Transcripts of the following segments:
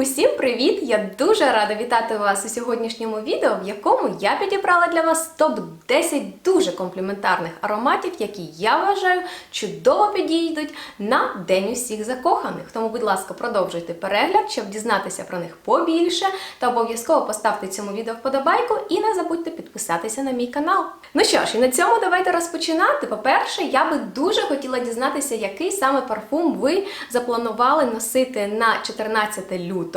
Усім привіт! Я дуже рада вітати вас у сьогоднішньому відео, в якому я підібрала для вас топ-10 дуже компліментарних ароматів, які я вважаю чудово підійдуть на День усіх закоханих. Тому, будь ласка, продовжуйте перегляд, щоб дізнатися про них побільше. Та обов'язково поставте цьому відео вподобайку і не забудьте підписатися на мій канал. Ну що ж, і на цьому давайте розпочинати. По-перше, я би дуже хотіла дізнатися, який саме парфум ви запланували носити на 14 лютого.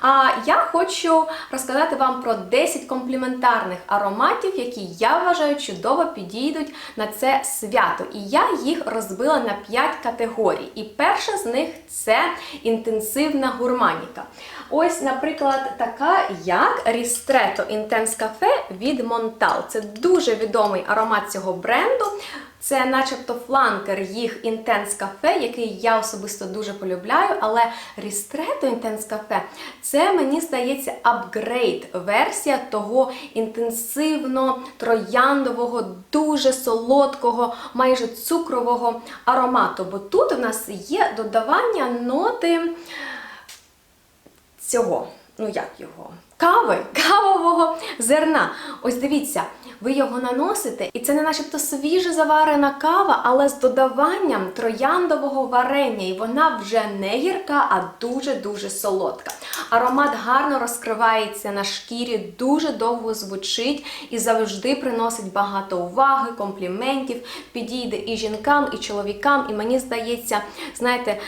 А я хочу розказати вам про 10 компліментарних ароматів, які я вважаю чудово підійдуть на це свято. І я їх розбила на 5 категорій. І перша з них це інтенсивна гурманіка. Ось, наприклад, така як Ristretto Intense Cafe від Montal. Це дуже відомий аромат цього бренду. Це начебто фланкер їх Intense Cafe, який я особисто дуже полюбляю, але Ristretto Intense Cafe це, мені здається, апгрейд версія того інтенсивно трояндового, дуже солодкого, майже цукрового аромату. Бо тут у нас є додавання ноти цього, ну як його? Кави, кавового зерна. Ось дивіться, ви його наносите, і це не начебто свіже заварена кава, але з додаванням трояндового варення. І вона вже не гірка, а дуже-дуже солодка. Аромат гарно розкривається на шкірі, дуже довго звучить і завжди приносить багато уваги, компліментів, підійде і жінкам, і чоловікам. І мені здається, знаєте,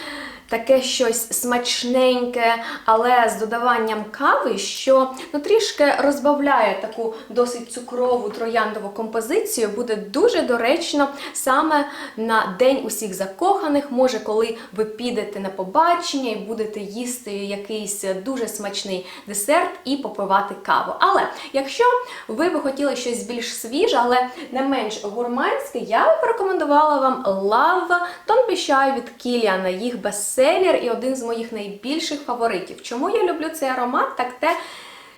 таке щось смачненьке, але з додаванням кави, що ну, трішки розбавляє таку досить цукрову трояндову композицію, буде дуже доречно саме на День усіх закоханих. Може, коли ви підете на побачення і будете їсти якийсь дуже смачний десерт і попивати каву. Але якщо ви би хотіли щось більш свіже, але не менш гурманське, я б порекомендувала вам Don't Be Shy від Кіліана, їх бестселер і один з моїх найбільших фаворитів. Чому я люблю цей аромат? Так те,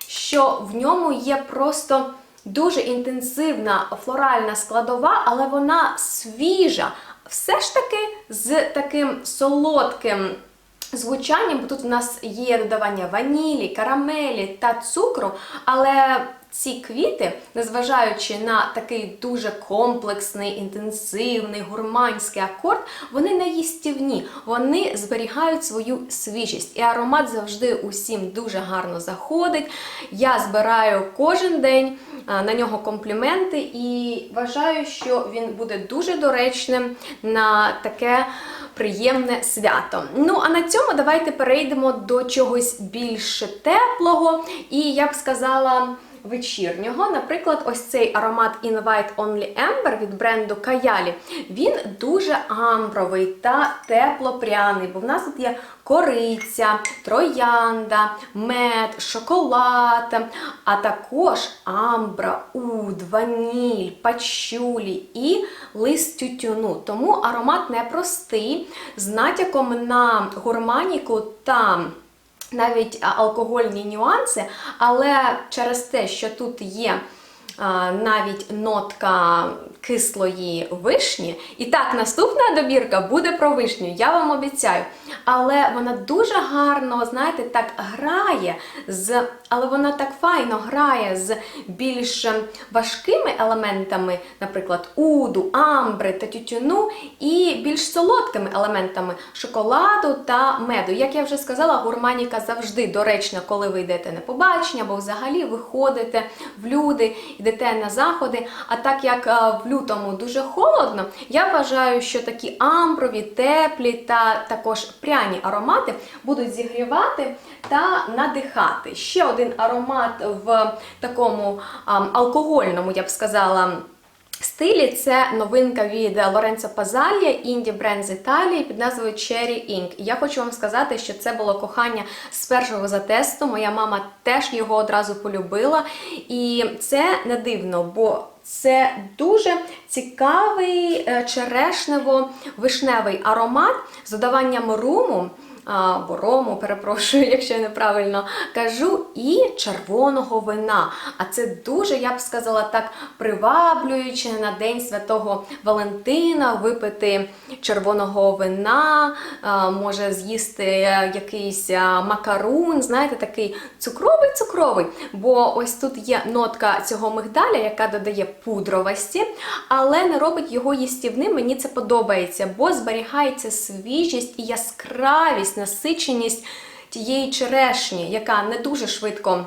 що в ньому є просто дуже інтенсивна флоральна складова, але вона свіжа. Все ж таки з таким солодким звучанням, бо тут в нас є додавання ванілі, карамелі та цукру, але ці квіти, незважаючи на такий дуже комплексний, інтенсивний, гурманський акорд, вони не їстівні, вони зберігають свою свіжість. І аромат завжди усім дуже гарно заходить. Я збираю кожен день на нього компліменти і вважаю, що він буде дуже доречним на таке приємне свято. Ну, а на цьому давайте перейдемо до чогось більш теплого. І я б сказала. Вечірнього, наприклад, ось цей аромат Invite Only Amber від бренду Kayali, він дуже амбровий та теплопряний, бо в нас тут є кориця, троянда, мед, шоколад, а також амбра, уд, ваніль, пачулі і лист тютюну. Тому аромат непростий, з натяком на гурманіку та навіть алкогольні нюанси, але через те, що тут є навіть нотка кислої вишні. І так, наступна добірка буде про вишню, я вам обіцяю. Але вона дуже гарно, знаєте, так грає, з, але вона так файно грає з більш важкими елементами, наприклад, уду, амбри та тютюну, і більш солодкими елементами шоколаду та меду. Як я вже сказала, гурманіка завжди доречна, коли ви йдете на побачення, або взагалі виходите в люди, йдете на заходи. А так як в лютому дуже холодно, я вважаю, що такі амброві, теплі та також пряні аромати будуть зігрівати та надихати. Ще один аромат в такому алкогольному, я б сказала, Стилі це новинка від Лоренцо Пазалія, інді бренд з Італії під назвою Cherry Ink. Я хочу вам сказати, що це було кохання з першого затесту. Моя мама теж його одразу полюбила. І це не дивно, бо це дуже цікавий черешнево-вишневий аромат з додаванням руму. Або рому, перепрошую, якщо я неправильно кажу, і червоного вина. А це дуже, я б сказала, так приваблююче на День Святого Валентина випити червоного вина, може з'їсти якийсь макарун, знаєте, такий цукровий цукровий. Бо ось тут є нотка цього мигдаля, яка додає пудровості, але не робить його їстівним. Мені це подобається, бо зберігається свіжість і яскравість, насиченість тієї черешні, яка не дуже швидко.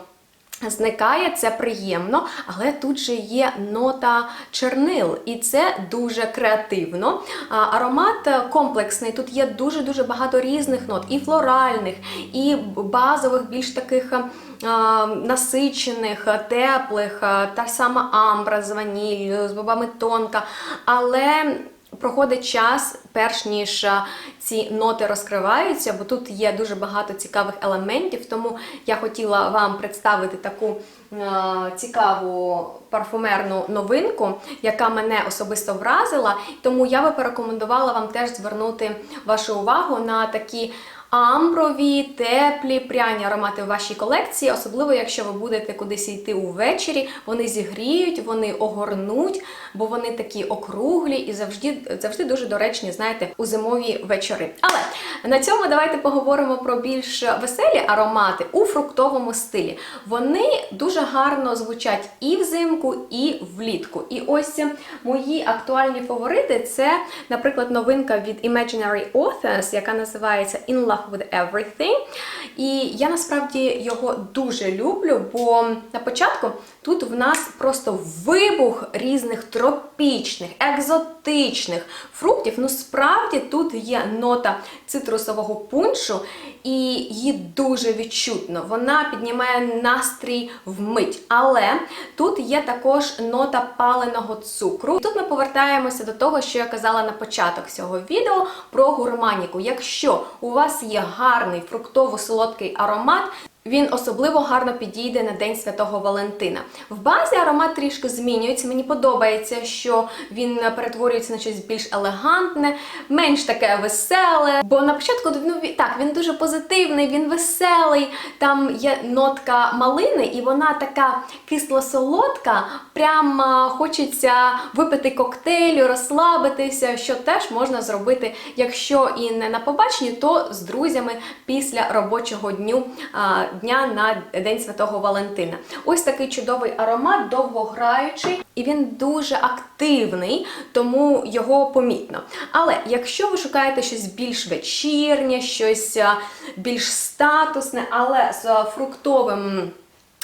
Зникає, це приємно, але тут же є нота чернил, і це дуже креативно. Аромат комплексний, тут є дуже-дуже багато різних нот, і флоральних, і базових, більш таких насичених, теплих, та сама амбра з ваніллю, з бобами тонка. Але проходить час, перш ніж ці ноти розкриваються, бо тут є дуже багато цікавих елементів. Тому я хотіла вам представити таку е, цікаву парфумерну новинку, яка мене особисто вразила. Тому я би порекомендувала вам теж звернути вашу увагу на такі. Амброві, теплі, пряні аромати в вашій колекції, особливо якщо ви будете кудись йти увечері, вони зігріють, вони огорнуть, бо вони такі округлі і завжди, завжди дуже доречні, знаєте, у зимові вечори. Але на цьому давайте поговоримо про більш веселі аромати у фруктовому стилі. Вони дуже гарно звучать і взимку, і влітку. І ось мої актуальні фаворити це, наприклад, новинка від Imaginary Authors, яка називається In Love with Everything. І я насправді його дуже люблю, бо на початку тут в нас просто вибух різних тропічних, екзотичних фруктів. Ну, справді тут є нота цитрусового пуншу, і її дуже відчутно. Вона піднімає настрій вмить. Але тут є також нота паленого цукру. І тут ми повертаємося до того, що я казала на початок цього відео про гурманіку. Якщо у вас є гарний фруктово-солодкий аромат, він особливо гарно підійде на День Святого Валентина. В базі аромат трішки змінюється. Мені подобається, що він перетворюється на щось більш елегантне, менш таке веселе. Бо на початку ну, так, він дуже позитивний, він веселий. Там є нотка малини, і вона така кисло-солодка. Прям хочеться випити коктейлю, розслабитися, що теж можна зробити, якщо і не на побаченні, то з друзями після робочого дню дня на День Святого Валентина. Ось такий чудовий аромат, довгограючий, і він дуже активний, тому його помітно. Але якщо ви шукаєте щось більш вечірнє, щось більш статусне, але з фруктовим.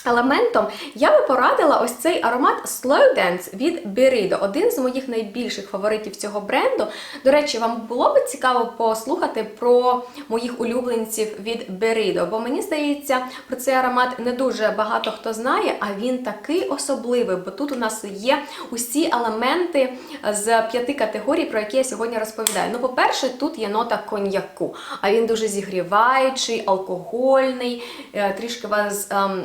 Елементом я би порадила ось цей аромат Slow Dance від Berido, один з моїх найбільших фаворитів цього бренду. До речі, вам було б цікаво послухати про моїх улюбленців від Berido, бо мені здається, про цей аромат не дуже багато хто знає, а він такий особливий, бо тут у нас є усі елементи з п'яти категорій, про які я сьогодні розповідаю. Ну, по-перше, тут є нота коньяку, а він дуже зігріваючий, алкогольний, е, трішки вас ем,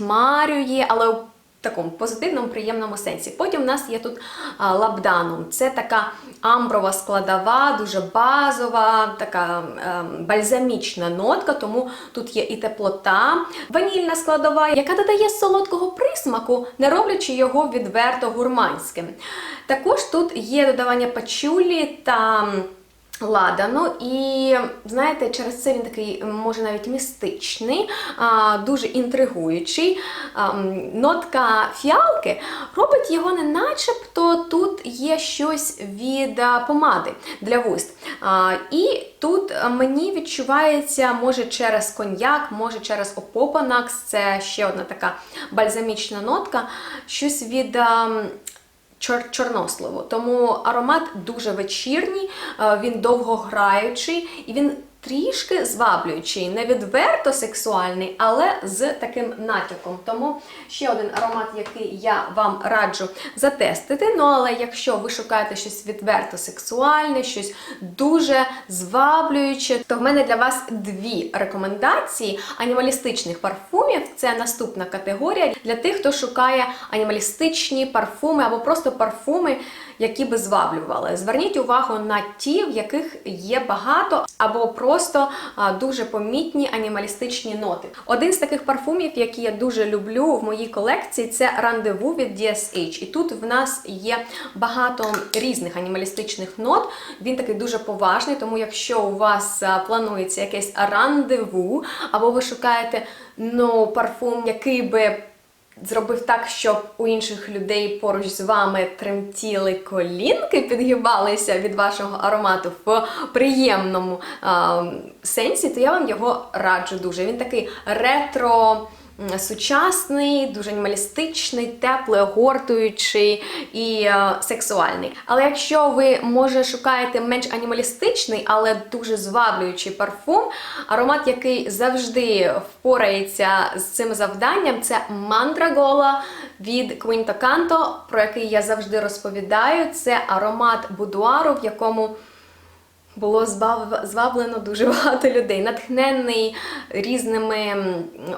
затьмарює, але у такому позитивному, приємному сенсі. Потім в нас є тут лабданум. Це така амброва складова, дуже базова, така ем, бальзамічна нотка, тому тут є і теплота, ванільна складова, яка додає солодкого присмаку, не роблячи його відверто гурманським. Також тут є додавання пачулі та. Ладану, і знаєте, через це він такий може навіть містичний, дуже інтригуючий. Нотка фіалки робить його не начебто тут є щось від помади для вуст. І тут мені відчувається, може через коньяк, може через опопанакс, це ще одна така бальзамічна нотка, щось від. Чор- чорносливу. Тому аромат дуже вечірній, Він він довгограючий і він трішки зваблюючий, не відверто сексуальний, але з таким натяком. Тому ще один аромат, який я вам раджу затестити. Ну, але якщо ви шукаєте щось відверто сексуальне, щось дуже зваблююче, то в мене для вас дві рекомендації анімалістичних парфумів. Це наступна категорія для тих, хто шукає анімалістичні парфуми або просто парфуми, які би зваблювали. Зверніть увагу на ті, в яких є багато або просто дуже помітні анімалістичні ноти. Один з таких парфумів, які я дуже люблю в моїй колекції, це рандеву від DSH. І тут в нас є багато різних анімалістичних нот. Він такий дуже поважний, тому якщо у вас планується якесь рандеву, або ви шукаєте ну, парфум, який би зробив так, щоб у інших людей поруч з вами тремтіли колінки, підгибалися від вашого аромату в приємному а, сенсі, то я вам його раджу дуже. Він такий ретро. Сучасний, дуже анімалістичний, теплий, огортуючий і е, сексуальний. Але якщо ви, може, шукаєте менш анімалістичний, але дуже зваблюючий парфум, аромат, який завжди впорається з цим завданням, це Mandragola від Quinto Canto, про який я завжди розповідаю. Це аромат будуару, в якому було зваблено дуже багато людей, натхнений різними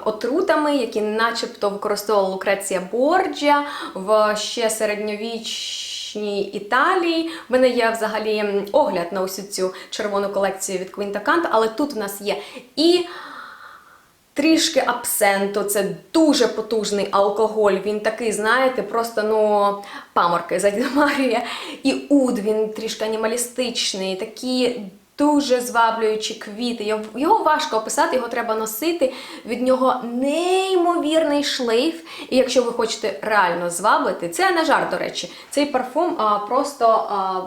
отрутами, які начебто використовувала Лукреція Борджа в ще середньовічній Італії. В мене є взагалі огляд на усю цю червону колекцію від Квінта Кант, але тут в нас є і Трішки абсенту, це дуже потужний алкоголь. Він такий, знаєте, просто ну паморки задимарює. І уд він трішки анімалістичний, такі дуже зваблюючі квіти. Його важко описати, його треба носити. Від нього неймовірний шлейф. І якщо ви хочете реально зваблити, це не жарт, до речі. Цей парфум а, просто. А,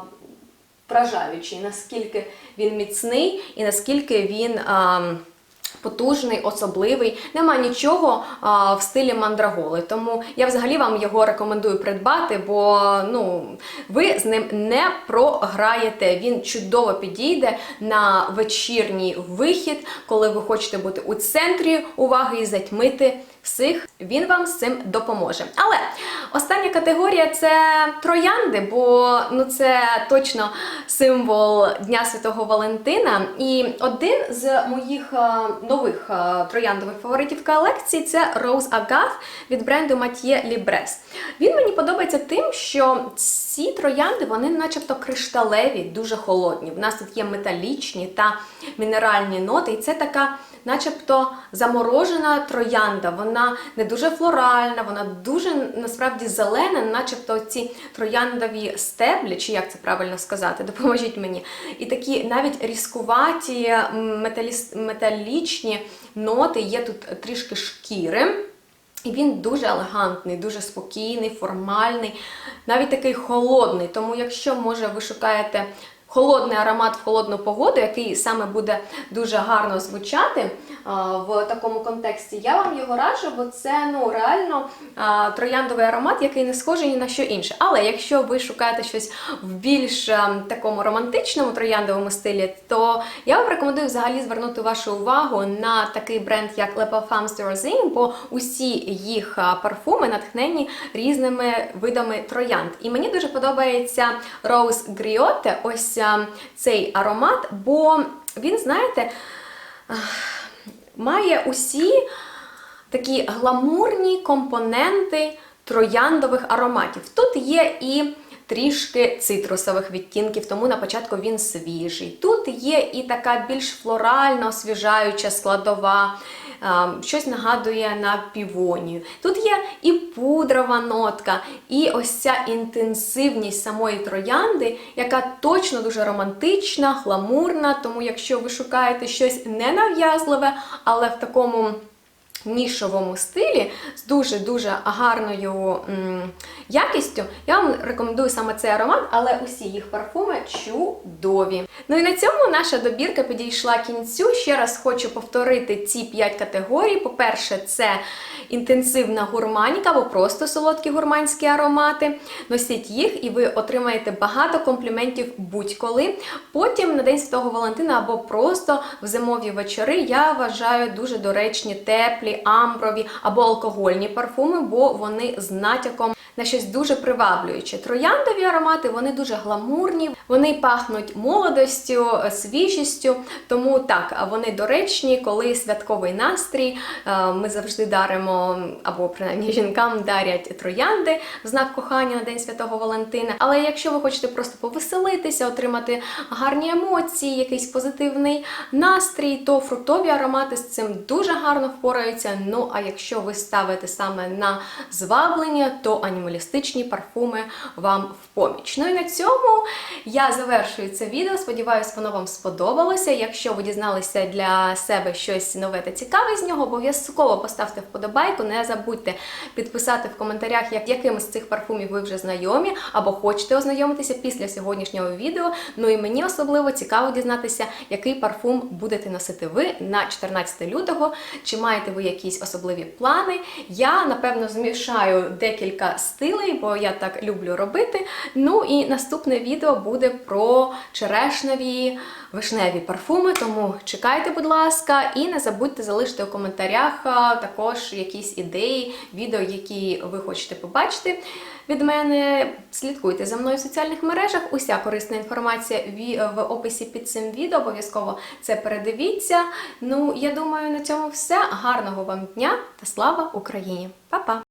вражаючий, наскільки він міцний і наскільки він а, потужний, особливий. Нема нічого а, в стилі мандраголи. Тому я взагалі вам його рекомендую придбати, бо ну, ви з ним не програєте. Він чудово підійде на вечірній вихід, коли ви хочете бути у центрі уваги і затьмити всіх. Він вам з цим допоможе. Але остання категорія це троянди, бо ну це точно символ Дня Святого Валентина. І один з моїх е, нових е, трояндових фаворитів колекції це Rose Agath від бренду Mathieu Libres. Він мені подобається тим, що ці троянди вони начебто кришталеві, дуже холодні. В нас тут є металічні та мінеральні ноти, і це така начебто заморожена троянда. Вона не дуже флоральна, вона дуже насправді зелена, начебто ці трояндові стеблі, чи як це правильно сказати, допоможіть мені. І такі навіть різкуваті металічні ноти, є тут трішки шкіри. І він дуже елегантний, дуже спокійний, формальний, навіть такий холодний. Тому, якщо може ви шукаєте холодний аромат в холодну погоду, який саме буде дуже гарно звучати в такому контексті, я вам його раджу, бо це ну реально трояндовий аромат, який не схожий ні на що інше. Але якщо ви шукаєте щось в більш такому романтичному трояндовому стилі, то я вам рекомендую взагалі звернути вашу увагу на такий бренд, як Le Parfum de Rosine, бо усі їх парфуми натхнені різними видами троянд. І мені дуже подобається Rose Griotte, ось а, цей аромат, бо він, знаєте, має усі такі гламурні компоненти трояндових ароматів. Тут є і трішки цитрусових відтінків, тому на початку він свіжий. Тут є і така більш флорально освіжаюча складова. А, Щось нагадує на півонію. Тут є і пудрова нотка, і ось ця інтенсивність самої троянди, яка точно дуже романтична, гламурна. Тому, якщо ви шукаєте щось ненав'язливе, але в такому нішовому стилі з дуже-дуже гарною м, якістю, я вам рекомендую саме цей аромат, але усі їх парфуми чудові. Ну і на цьому наша добірка підійшла кінцю. Ще раз хочу повторити ці 5 категорій. По-перше, це інтенсивна гурманіка або просто солодкі гурманські аромати. Носіть їх, і ви отримаєте багато компліментів будь-коли. Потім на День Святого Валентина або просто в зимові вечори я вважаю дуже доречні теплі, амброві або алкогольні парфуми, бо вони з натяком на щось дуже приваблююче. Трояндові аромати вони дуже гламурні, вони пахнуть молодостю, свіжістю. Тому так, вони доречні, коли святковий настрій. Е, Ми завжди даримо, або принаймні жінкам дарять троянди в знак кохання на День Святого Валентина. Але якщо ви хочете просто повеселитися, отримати гарні емоції, якийсь позитивний настрій, то фруктові аромати з цим дуже гарно впораються. Ну а якщо ви ставите саме на зваблення, то анімалістичні парфуми вам в поміч. Ну і на цьому я завершую це відео. Сподіваюсь, воно вам сподобалося. Якщо ви дізналися для себе щось нове та цікаве з нього, обов'язково поставте вподобайку. Не забудьте підписати в коментарях, як якими з цих парфумів ви вже знайомі, або хочете ознайомитися після сьогоднішнього відео. Ну і мені особливо цікаво дізнатися, який парфум будете носити ви на 14 лютого. Чи маєте ви якісь особливі плани? Я напевно змішаю декілька стилей, бо я так люблю робити. Ну і наступне відео буде про черешневі вишневі парфуми. Тому чекайте, будь ласка, і не забудьте залишити у коментарях також якісь ідеї, відео, які ви хочете побачити від мене. Слідкуйте за мною в соціальних мережах. Уся корисна інформація в описі під цим відео. Обов'язково це передивіться. Ну, я думаю, на цьому все. Гарного вам дня та слава Україні! Па-па!